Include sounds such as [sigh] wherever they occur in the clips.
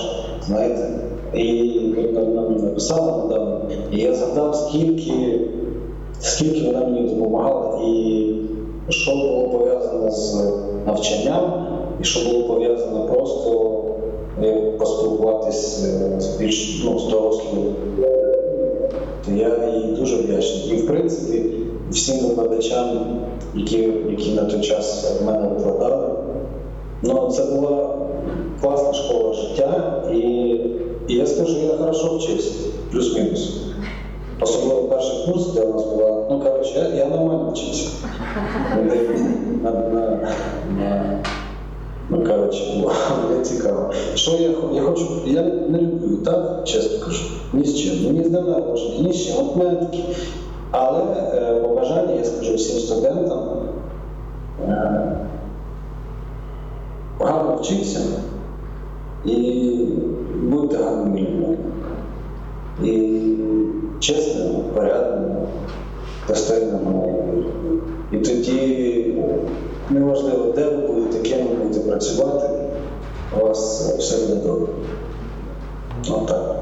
допомагаєш, знаєте. І вона мені написала недавно, і я згадав, скільки, скільки вона мені допомагала, і що було пов'язано з навчанням, і що було пов'язано просто е, поспілкуватись е, з більш ну, з дорослими. Я їй дуже вдячний. І в принципі всім викладачам, які, які на той час в мене викладали. Ну, це була класна школа життя, і, і я скажу, я хорошо вчився, плюс-мінус. Особливо перший курс, де у нас була, ну коротше, я, нормально вчився. Ну, коротше, було цікаво. Що я, я хочу, я не люблю, так, чесно кажу, ні з чим, ні з народження, ні з чим, от мене такі. Але е, побажання я скажу всім студентам. Гарно вчитися і будьте гарними людьми. І чесними, порядними, достойними. І тоді неважливо, де ви будете, ким ви будете працювати, у вас все буде добре. Отак.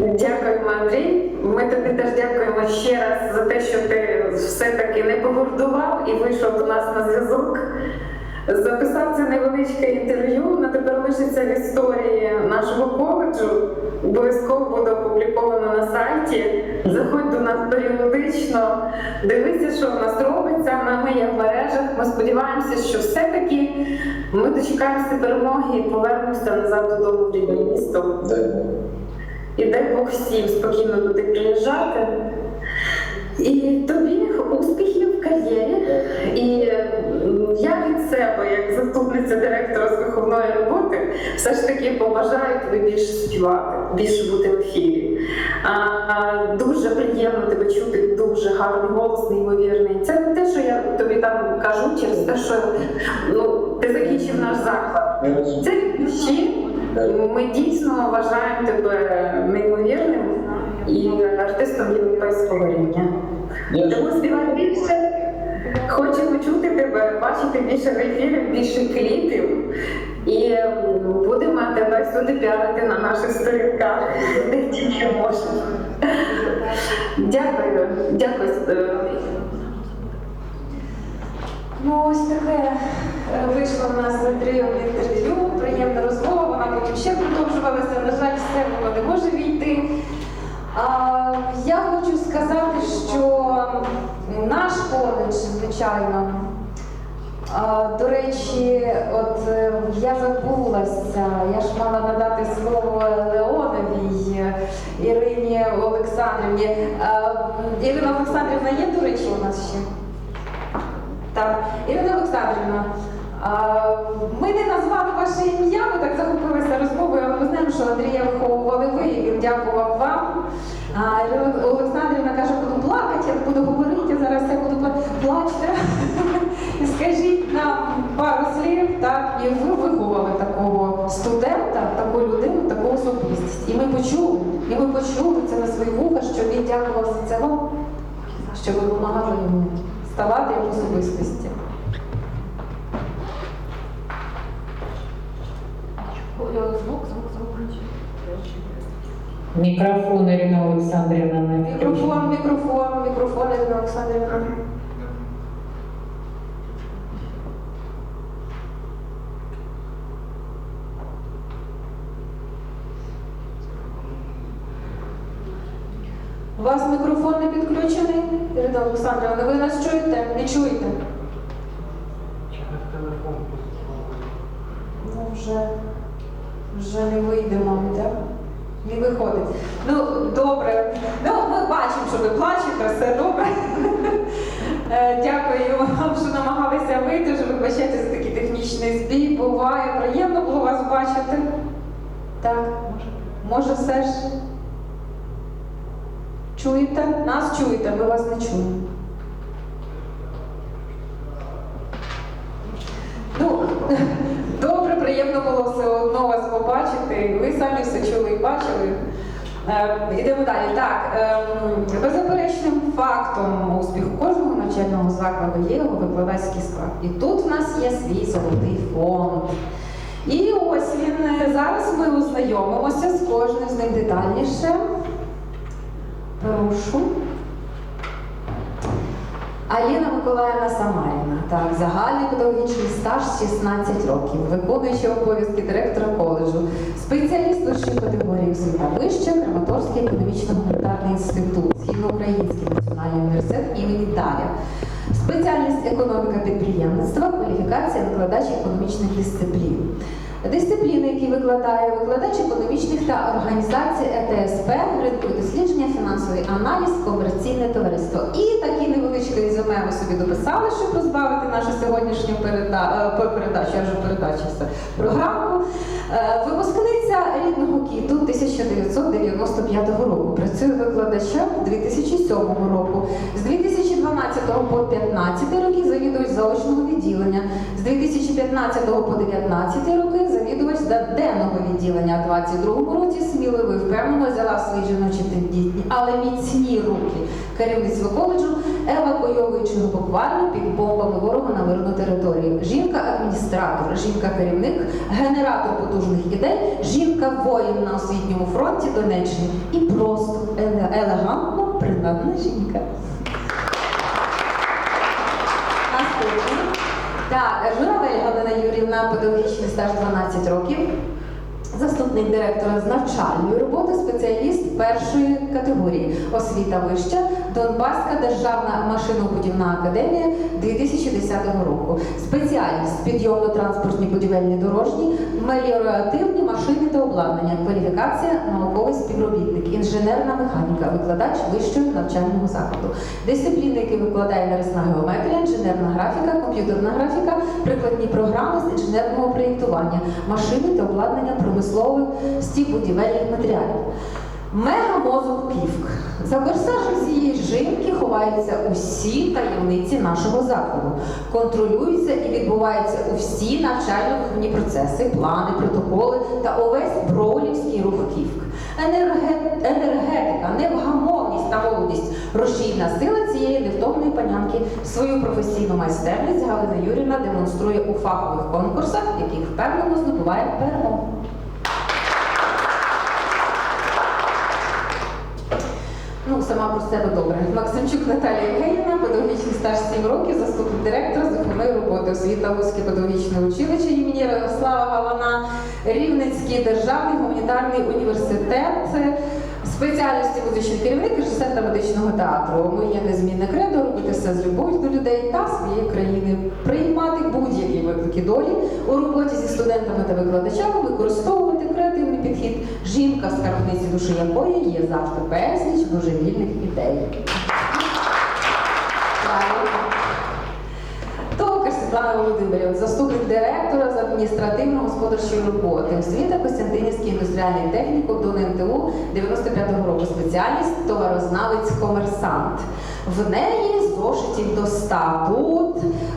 Дякуємо, Андрій. Ми тобі теж дякуємо ще раз за те, що ти все-таки не погордував і вийшов до нас на зв'язок. Записав це невеличке інтерв'ю, на тепер лишиться в історії нашого коледжу. Обов'язково буде опубліковано на сайті. Заходь до нас періодично, дивися, що в нас робиться на медіа мережах. Ми сподіваємося, що все-таки ми дочекаємося перемоги і повернемося назад додому в рідне місто. І дай Бог всім спокійно туди приїжджати. І тобі заступниця директора з виховної роботи, все ж таки побажаю тобі більше співати, більше бути в ефірі. А, дуже приємно тебе чути, дуже гарний голос, неймовірний. Це не те, що я тобі там кажу через те, що ну, ти закінчив наш заклад. Це душі. Ми дійсно вважаємо тебе неймовірним і артистом європейського рівня. Тому співай більше. Хочемо чути тебе, бачити більше в ефірі, більше кліпів. І будемо тебе всюди піарити на наших сторінках, де тільки можемо. Дякую, дякую. е, Ну, ось таке е, вийшло в нас з інтерв'ю, приємна розмова, вона потім ще продовжувалася. На жаль, все воно не може війти. Я хочу сказати, що наш коледж, звичайно, до речі, от е, я забулася, я ж мала надати слово Леоновій Ірині Олександрівні. Ірина Олександрівна є, до речі, у нас ще? Так, Ірина Олександрівна, ми не назвали ваше ім'я, ми так захопилися розмовою, але ми знаємо, що Андрія виховували ви, і він дякував вам. Олександрівна каже, буду плакати, я буду говорити, зараз я буду. Плачте. [laughs] Скажіть нам пару слів, так, і ви виховали такого студента, таку людину, таку особистість. І ми почули, і ми почули це на свої вуха, що він дякував за це вам, що ви допомагали йому ставати як особистості. Мікрофон Ірина Олександрівна не Мікрофон, мікрофон, мікрофон, Ірина Олександрівна. У вас мікрофон не підключений, Ірина Олександрівна, ви нас чуєте? Не чуєте? Ну, вже, вже не вийде, мабуть, так? Не виходить. Ну, добре. Ну, ми бачимо, що ви плачете, все добре. Е, Дякую вам, що намагалися вийти, вже вибачайте за такий технічний збій. Буває, приємно було вас бачити. Так, може все ж. Чуєте? Нас чуєте, ми вас не чуємо. Ну, добре, приємно було все одно вас побачити. Ви самі все чули і бачили. Е, Йдемо далі. Так, ем, беззаперечним фактом успіху кожного навчального закладу є його викладацький склад. І тут в нас є свій золотий фонд. І ось він. Зараз ми ознайомимося з кожним з них детальніше. Прошу. Аліна Миколаївна Самаріна. Так, загальний педагогічний стаж 16 років, виконуючи обов'язки директора коледжу, спеціаліст вищої категорії освіта вища, Краматорський економічно-гуманітарний інститут, Східноукраїнський національний університет імені Даля. Спеціальність економіка підприємництва, кваліфікація викладач економічних дисциплін. Дисципліни, які викладає викладач економічних та організацій ЕТСП, ринку дослідження, фінансовий аналіз, комерційне товариство. І такі невеличкі резюме ми собі дописали, щоб розбавити нашу сьогоднішню переда... е, передачу, я вже передачу все програму. Е, Випускниця рідного кіту 1995 року. Працює викладачем 2007 року. З 2012 по 2015 роки завідувач заочного відділення. З 2015 по 2019 роки завідувач денного відділення. В 2022 році сміливо і впевнено взяла в свої жіночі тендітні, але міцні руки керівництво коледжу, евакуйовуючи буквально під бомбами ворога на мирну територію. Жінка-адміністратор, жінка-керівник, генератор потужних ідей, жінка-воїн на освітньому фронті Донеччини і просто еле- елегантно принадна жінка. Наступний. Так, Журавель Галина Юрівна, педагогічний стаж 12 років. Заступник директора з навчальної роботи, спеціаліст першої категорії, освіта вища, Донбаська державна машинобудівна академія 2010 року. Спеціальність підйомно-транспортні будівельні дорожні, меліоративні машини та обладнання, кваліфікація, науковий співробітник, інженерна механіка, викладач вищого навчального закладу. Дисципліни, які викладає нарисна геометрія, інженерна графіка, комп'ютерна графіка, прикладні програми з інженерного проєктування, машини та обладнання промислових стів будівельних матеріалів. Мегамозок півк. За корсажем цієї жінки ховаються усі таємниці нашого закладу, контролюються і відбуваються усі навчально-виховні процеси, плани, протоколи та увесь броулівський рух. Енерге- Енергетика, невгамовність та молодість, рушійна сила цієї невтомної панянки. Свою професійну майстерність Галина Юрівна демонструє у фахових конкурсах, яких впевнено здобуває перемогу. Ну, сама про себе добре. Максимчук Наталія Євгенівна, педагогічний стаж 7 років, заступник директора з виховної роботи освіта Луцьке педагогічне училище імені Ярослава Галана, Рівненський державний гуманітарний університет, спеціальності музичний керівник, режисер та медичного театру. Моє незмінне кредо робити все з любов'ю до людей та своєї країни, приймати будь-які долі у роботі зі студентами та викладачами, використовувати креативний підхід. Жінка, скарбниці душі якої є завжди безліч божевільних ідей. Світлана Володимирівна, заступник директора з адміністративно-господарчої роботи, освіта Костянтинівський індустріальний технікум до НТУ 95-го року, спеціальність товарознавець комерсант. В неї зошитів доста. Тут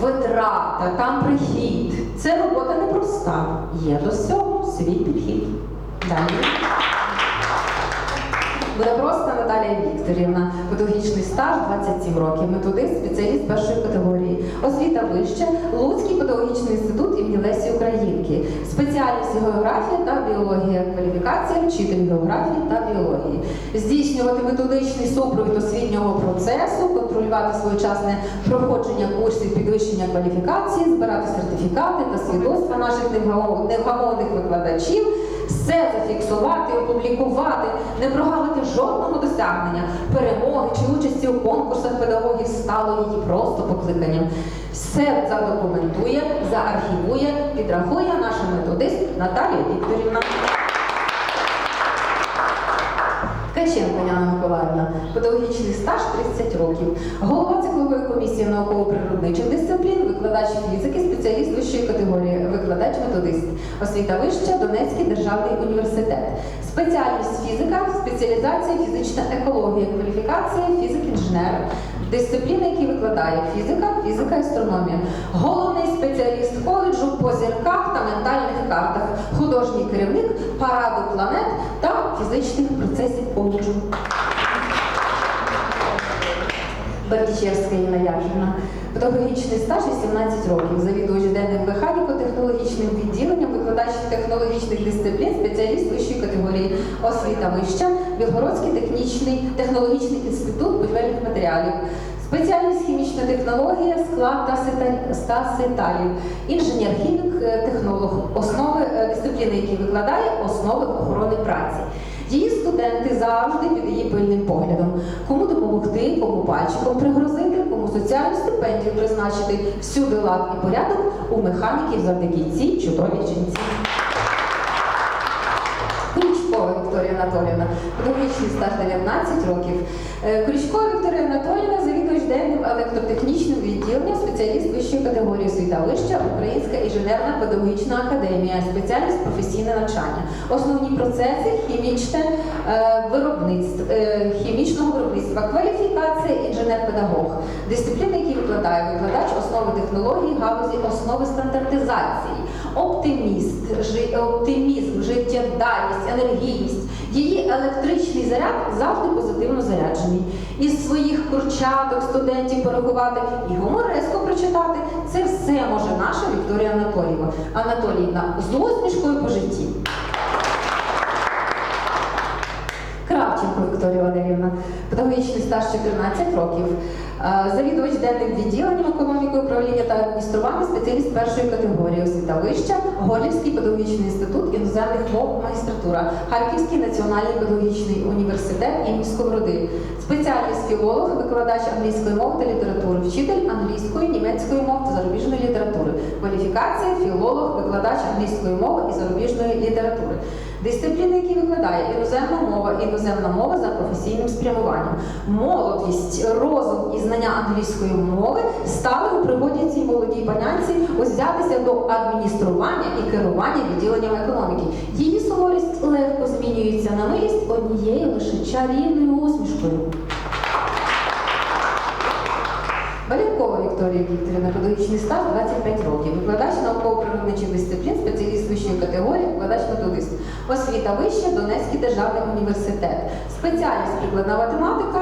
витрата, там прихід. Це робота непроста. Є до цього свій підхід. Далі. Просто Наталія Вікторівна, педагогічний стаж 27 років, методист, спеціаліст першої категорії, освіта вища, Луцький педагогічний інститут імені Лесі Українки, спеціальність географія та біологія, кваліфікація, вчитель географії та біології, здійснювати методичний супровід освітнього процесу, контролювати своєчасне проходження курсів підвищення кваліфікації, збирати сертифікати та свідоцтва наших невгамо- невгамовних викладачів все зафіксувати, опублікувати, не прогавити жодного досягнення, перемоги чи участі у конкурсах педагогів стало її просто покликанням. Все задокументує, заархівує, підрахує наша методист Наталія Вікторівна. Ткаченко Яна Миколаївна, педагогічний стаж 30 років, голова циклової комісії науково-природничих дисциплін, викладач фізики, спеціаліст вищої категорії, викладач методист, освіта вища, Донецький державний університет, спеціальність фізика, спеціалізація фізична екологія, кваліфікація фізик-інженер, дисципліни, які викладає фізика, фізика, астрономія, головний спеціаліст коледжу по зірках та ментальних картах, художній керівник параду планет та фізичних процесів коледжу. Бардічевська Інна Яжина. Педагогічний стаж 18 років, завідувач денним механіко-технологічним відділенням, викладач технологічних дисциплін, спеціаліст вищої категорії освіта вища, Білгородський технічний технологічний інститут будівельних матеріалів. Спеціальність хімічна технологія, склад та сета- сеталів, інженер-хімік, е, технолог, основи е, дисципліни, які викладає, основи охорони праці. Студенти завжди під її пильним поглядом. Кому допомогти, кому пальчиком пригрозити, кому соціальну стипендію призначити. Всюди лад і порядок у механіків завдяки цій чудовій жінці. Вікторія Анатоліївна, педагогічний стаж 19 років. Е, Крючкова Вікторія Анатоліївна, завідувач денним електротехнічним відділенням, спеціаліст вищої категорії освіта вища, Українська інженерна педагогічна академія, спеціальність професійне навчання. Основні процеси хімічне е, виробництво, е, хімічного виробництва, кваліфікація інженер-педагог, дисципліни, які викладає викладач, основи технологій, галузі, основи стандартизації, оптиміст, оптимізм, життєдальність, енергійність. Електричний заряд завжди позитивно заряджений. Із своїх курчаток студентів порахувати і гумореско прочитати. Це все може наша Вікторія Анатолієва. Анатоліївна з усмішкою по житті. Кравченко Вікторія Валерівна, педагогічний стаж 14 років, завідувач денним відділенням економіки управління та адміністрування, спеціаліст першої категорії освіта вища, Голівський педагогічний інститут іноземних мов магістратура, Харківський національний педагогічний університет імені Сковороди, спеціальність філолог, викладач англійської мови та літератури, вчитель англійської, німецької мови та зарубіжної літератури, кваліфікація філолог, викладач англійської мови і зарубіжної літератури. Дисципліни, які викладає іноземна мова, іноземна мова за професійним спрямуванням. Молодість, розум і знання англійської мови стали у пригоді цій молодій панянці ось взятися до адміністрування і керування відділенням економіки. Її суворість легко змінюється на милість однією лише чарівною усмішкою. Валянкова Вікторія Вікторівна, педагогічний стаж 25 років, викладач науково-природничих дисциплін, спеціаліст вищої категорії, викладач методист. Освіта вища, Донецький державний університет. Спеціальність прикладна математика,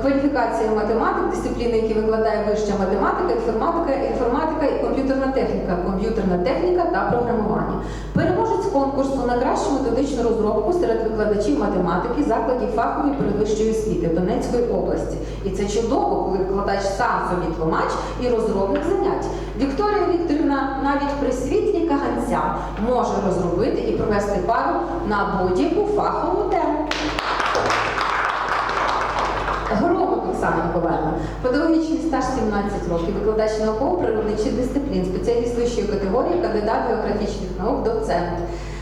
кваліфікація математик, дисципліни, які викладає вища математика, інформатика, інформатика і комп'ютерна техніка, комп'ютерна техніка та програмування. Переможець конкурсу на кращу методичну розробку серед викладачів математики закладів фахової передвищої освіти Донецької області. І це чудово, коли викладач сам собі тлумач і розробник занять. Вікторія Вікторівна навіть при світлі каганця може розробити і провести пару на будь-яку фахову тему. Громов Оксана Миколаївна, педагогічний стаж 17 років, викладач науково-природничих дисциплін, спеціаліст вищої категорії, кандидат географічних наук, доцент.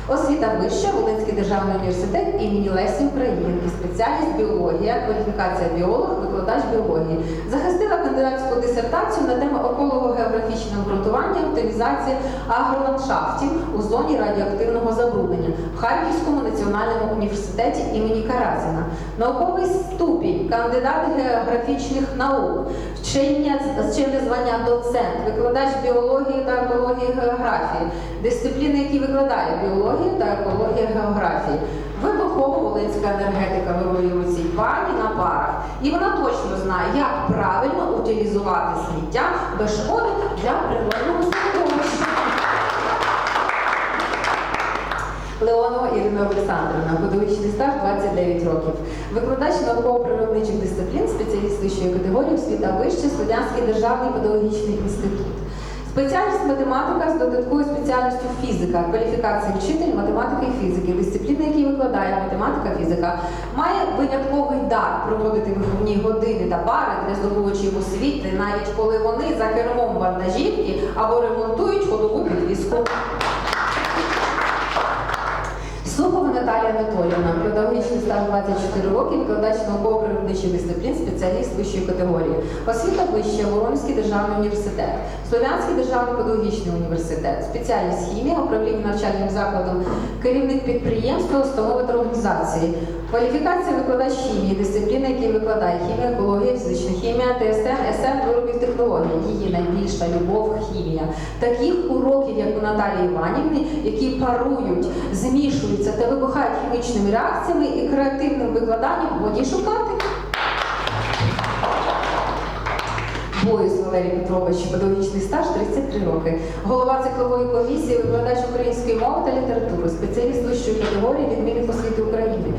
Освіта вища, Волинський державний університет імені Лесі Українки, спеціальність біологія, кваліфікація біолог, викладач біології. Захистила кандидатську дисертацію на тему еколого-географічного ґрунтування, оптимізації агроландшафтів у зоні радіоактивного забруднення в Харківському національному університеті імені Каразіна. Науковий ступінь, кандидат географічних наук, вчення звання доцент, викладач біології та екології географії, дисципліни, які викладає біологію та екологія географії. Вибухово-волинська енергетика вирує у цій пані на парах. І вона точно знає, як правильно утилізувати сміття без шкоди для природного середовища. Леонова Ірина Олександрівна, педагогічний стаж 29 років. Викладач науково-природничих дисциплін, спеціаліст вищої категорії, освіта вище Слов'янський державний педагогічний інститут. Спеціальність математика з додатковою спеціальністю фізика, кваліфікація вчитель математики і фізики, дисципліни, які викладає математика, фізика, має винятковий дар проводити виховні години та пари для здобувачів освіти, навіть коли вони за кермом вантажівки або ремонтують ходову підвіску. Сухова Наталія Анатоліївна, педагогічний стаж 24 роки, викладач науково-природничих дисциплін, спеціаліст вищої категорії. Освіта вища, Воронський державний університет, Слов'янський державний педагогічний університет, спеціаліст хімія, управління навчальним закладом, керівник підприємства, установи та організації. Кваліфікація викладач хімії, дисципліни, які викладає хімія, екологія, фізична хімія, ТСН, СН, виробів технологій. Її найбільша любов хімія. Таких уроків, як у Наталії Іванівни, які парують, змішуються та вибухають хімічними реакціями і креативним викладанням, годі шукати. Боюс Валерій Петрович, педагогічний стаж 33 роки. Голова циклової комісії, викладач української мови та літератури, спеціаліст вищої категорії відмінник освіти України.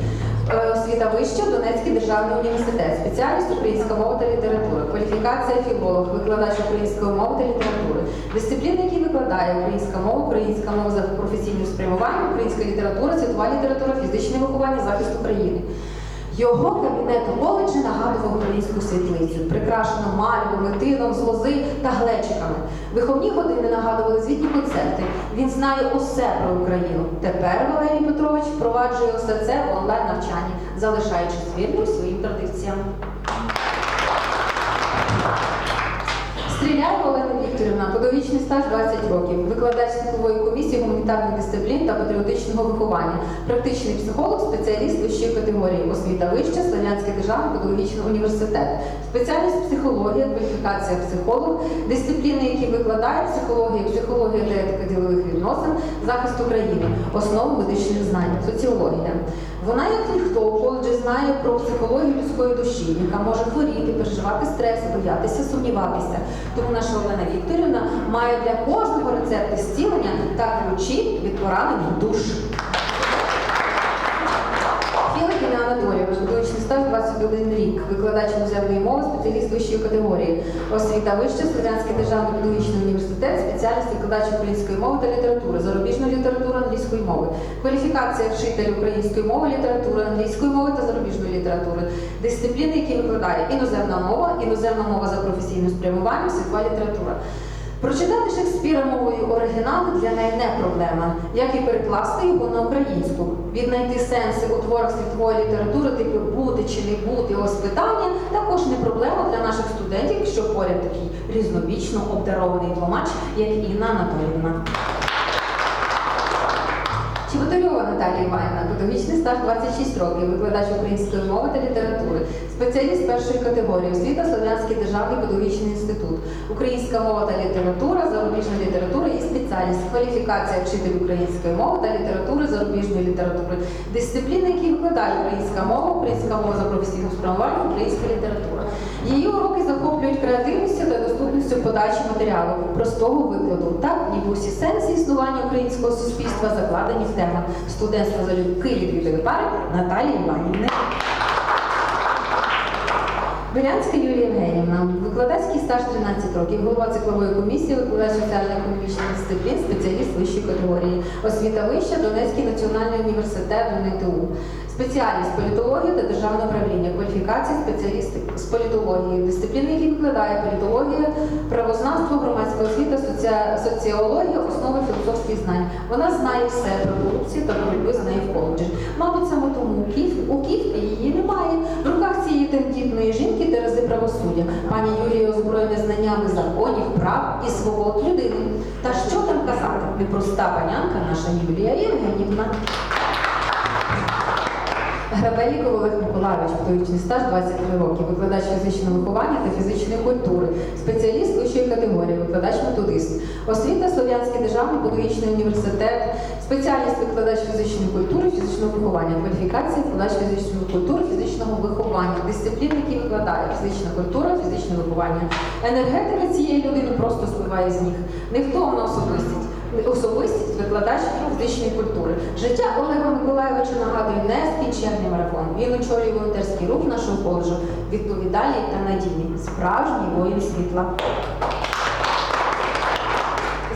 Е, Освіта вища, Донецький державний університет, спеціальність українська мова та література, кваліфікація філолог, викладач української мови та літератури, дисципліни, які викладає українська мова, українська мова за професійним спрямуванням, українська література, світова література, фізичне виховання, захист України. Його кабінет коледжі нагадував українську світлицю, прикрашену мальвами, тином з лози та глечиками. Виховні години нагадували звітні концерти. Він знає усе про Україну. Тепер Валерій Петрович впроваджує усе це в онлайн навчанні, залишаючись вірним своїм традиціям. Стаж 20 років, викладач циклової комісії гуманітарних дисциплін та патріотичного виховання, практичний психолог, спеціаліст вищої категорії, освіта вища, Слов'янський державний педагогічний університет, спеціальність психологія, кваліфікація психолог, дисципліни, які викладає психологія, психологія та етика ділових відносин, захист України, основи медичних знань, соціологія. Вона, як ніхто у коледжі знає про психологію людської душі, яка може хворіти, переживати стрес, боятися, сумніватися. Тому наша Олена Вікторівна має для кожного рецепти зцілення та ключі від поранених душ. Анатолійович, стаж 21 рік, викладач іноземної мови, спеціаліст вищої категорії, освіта вища, Слов'янський державний педагогічний університет, спеціальність викладач української мови та літератури, зарубіжної літератури англійської мови, кваліфікація вчитель української мови, літератури, англійської мови та зарубіжної літератури, дисципліни, які викладає іноземна мова, іноземна мова за професійним спрямуванням, світова література. Прочитати Шекспіра мовою оригіналу для неї не проблема, як і перекласти його на українську. Віднайти сенси у творах світової літератури, типу бути чи не бути, ось питання, також не проблема для наших студентів, що поряд такий різнобічно обдарований тлумач, як Інна Анатоліївна. Чеботарьова Наталія Іванівна, педагогічний стаж 26 років, викладач української мови та літератури, спеціаліст першої категорії, освіта Слов'янський державний педагогічний інститут, українська мова та література, зарубіжна література і спеціальність, кваліфікація вчитель української мови та літератури, зарубіжної літератури, дисципліни, які викладає українська мова, українська мова за професійним спрямуванням, українська література. Її уроки захоплюють креативністю та доступністю подачі матеріалу, простого викладу, так ніби усі сенси існування українського суспільства закладені в темах студентства залюбки відвідали пари Наталії Іванівни. Белянська Юлія Євгенівна, викладацький стаж 13 років, голова циклової комісії, викладач соціально-економічних дисциплін, спеціаліст вищої категорії, освіта вища, Донецький національний університет ДНТУ. Спеціальність політологія та державне управління, кваліфікація спеціаліст з політології, дисципліни, які викладає політологія, правознавство, громадська освіта, соці- соціологія, основи філософських знань. Вона знає все про корупцію та боротьбу за нею в коледжі. Мабуть, саме тому у Київ її немає. В руках цієї тендітної жінки терези правосуддя. Пані Юлія озброєна знаннями законів, прав і свобод людини. Та що там казати? Непроста панянка наша Юлія Євгенівна. Грабеліков Олег Миколайович, педагогічний стаж 23 роки, викладач фізичного виховання та фізичної культури, спеціаліст вищої категорії, викладач методист, освіта Слов'янський державний педагогічний університет, спеціальність викладач фізичної культури, фізичного виховання, кваліфікація, викладач фізичної культури, фізичного виховання, дисципліни, які викладає фізична культура, фізичне виховання. Енергетика цієї людини просто спливає з ніг. Невтомна особистість. Особистість викладач фізичної культури. Життя Олега Миколаєвича нагадує нескінченний марафон. Він очолює волонтерський рух нашого коледжу, відповідальний та надійний, справжній воїн світла.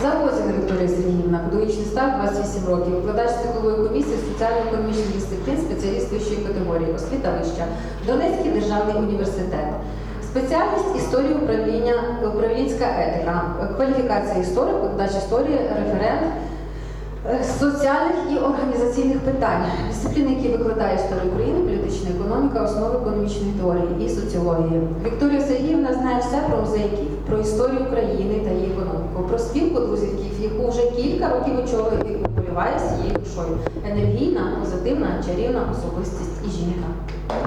Завозіна Вікторія Сергіївна, педагогічний стаж 28 років, викладач циклової комісії соціально-економічних дисциплін, спеціаліст вищої категорії, освіта вища, Донецький державний університет. Спеціальність історії управління, управлінська етика, кваліфікація історик, викладач історії, референт соціальних і організаційних питань, дисципліни, які викладає історію України, політична економіка, основи економічної теорії і соціології. Вікторія Сергіївна знає все про музейків, про історію України та її економіку, про спілку друзівків, яку вже кілька років очолює і полюває з її душою. Енергійна, позитивна, чарівна особистість і жінка.